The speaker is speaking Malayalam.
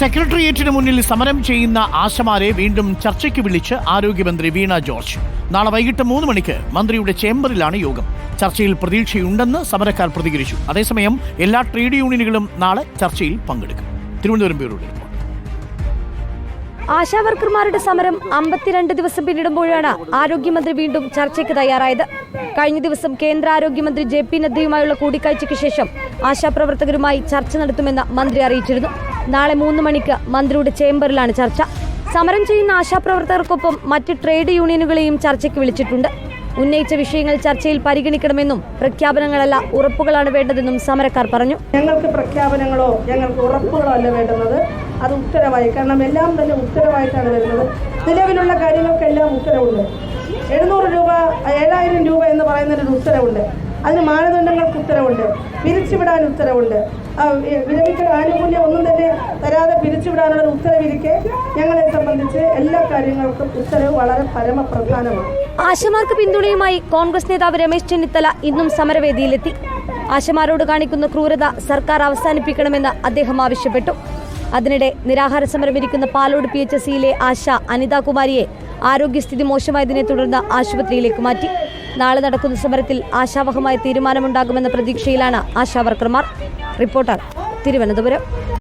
സെക്രട്ടേറിയറ്റിന് മുന്നിൽ സമരം ചെയ്യുന്ന ആശമാരെ വീണ്ടും ചർച്ചയ്ക്ക് വിളിച്ച് ആരോഗ്യമന്ത്രി വീണ ജോർജ്. നാളെ വൈകിട്ട് മൂന്ന് മണിക്ക് മന്ത്രിയുടെ ചേംബറിലാണ് യോഗം. ചർച്ചയിൽ പ്രതീക്ഷയുണ്ടെന്ന് സമരക്കാർ പ്രതികരിച്ചു. അതേസമയം എല്ലാ ട്രേഡ് യൂണിയനുകളും നാളെ ചർച്ചയിൽ പങ്കെടുക്കും. തിരുവനന്തപുരം ബ്യൂറോ ആശാവർക്കർമാരുടെ സമരം അമ്പത്തിരണ്ട് ദിവസം പിന്നിടുമ്പോഴാണ് ആരോഗ്യമന്ത്രി വീണ്ടും ചർച്ചയ്ക്ക് തയ്യാറായത്. കഴിഞ്ഞ ദിവസം കേന്ദ്ര ആരോഗ്യമന്ത്രി ജെ പി നദ്ദയുമായുള്ള കൂടിക്കാഴ്ചയ്ക്ക് ശേഷം ആശാപ്രവർത്തകരുമായി ചർച്ച നടത്തുമെന്ന് മന്ത്രി അറിയിച്ചിരുന്നു. നാളെ മൂന്ന് മണിക്ക് മന്ത്രിയുടെ ചേംബറിലാണ് ചർച്ച. സമരം ചെയ്യുന്ന ആശാപ്രവർത്തകർക്കൊപ്പം മറ്റ് ട്രേഡ് യൂണിയനുകളെയും ചർച്ചയ്ക്ക് വിളിച്ചിട്ടുണ്ട്. ഉന്നയിച്ച വിഷയങ്ങൾ ചർച്ചയിൽ പരിഗണിക്കണമെന്നും പ്രഖ്യാപനങ്ങളല്ല ഉറപ്പുകളാണ് വേണ്ടതെന്നും സമരക്കാർ പറഞ്ഞു. ഞങ്ങൾക്ക് പ്രഖ്യാപനങ്ങളോ ഞങ്ങൾക്ക് ഉറപ്പുകളോ അല്ല വേണ്ടുന്നത്. അത് ഉത്തരവായി. കാരണം എല്ലാം തന്നെ ഉത്തരവായിട്ടാണ് വരുന്നത്. നിലവിലുള്ള കാര്യങ്ങൾക്കെല്ലാം ഉത്തരവുണ്ട്. എഴുന്നൂറ് രൂപ ഏഴായിരം രൂപ എന്ന് പറയുന്നതിനൊരു ഉത്തരവുണ്ട്. അതിന് മാനദണ്ഡങ്ങൾക്ക് ഉത്തരവുണ്ട്. പിരിച്ചുവിടാൻ ഉത്തരവുണ്ട്. വിരമിക്കൽ ആനുകൂല്യം ഒരു ഉത്തരവിരിക്കെ ഞങ്ങളെ സംബന്ധിച്ച് എല്ലാ കാര്യങ്ങൾക്കും ഉത്തരവ് വളരെ പരമപ്രധാനമാണ്. ആശമാർക്ക് പിന്തുണയുമായി കോൺഗ്രസ് നേതാവ് രമേശ് ചെന്നിത്തല ഇന്നും സമരവേദിയിലെത്തി. ആശമാരോട് കാണിക്കുന്ന ക്രൂരത സർക്കാർ അവസാനിപ്പിക്കണമെന്ന് അദ്ദേഹം ആവശ്യപ്പെട്ടു. അതിനിടെ നിരാഹാര സമരമിരിക്കുന്ന പാലോട് പി എച്ച് സിയിലെ ആശ അനിതാകുമാരിയെ ആരോഗ്യസ്ഥിതി മോശമായതിനെ തുടർന്ന് ആശുപത്രിയിലേക്ക് മാറ്റി. നാളെ നടക്കുന്ന സമരത്തിൽ ആശാവഹമായ തീരുമാനമുണ്ടാകുമെന്ന പ്രതീക്ഷയിലാണ് ആശാവർക്കർമാർ റിപ്പോർട്ടർ തിരുവനന്തപുരം.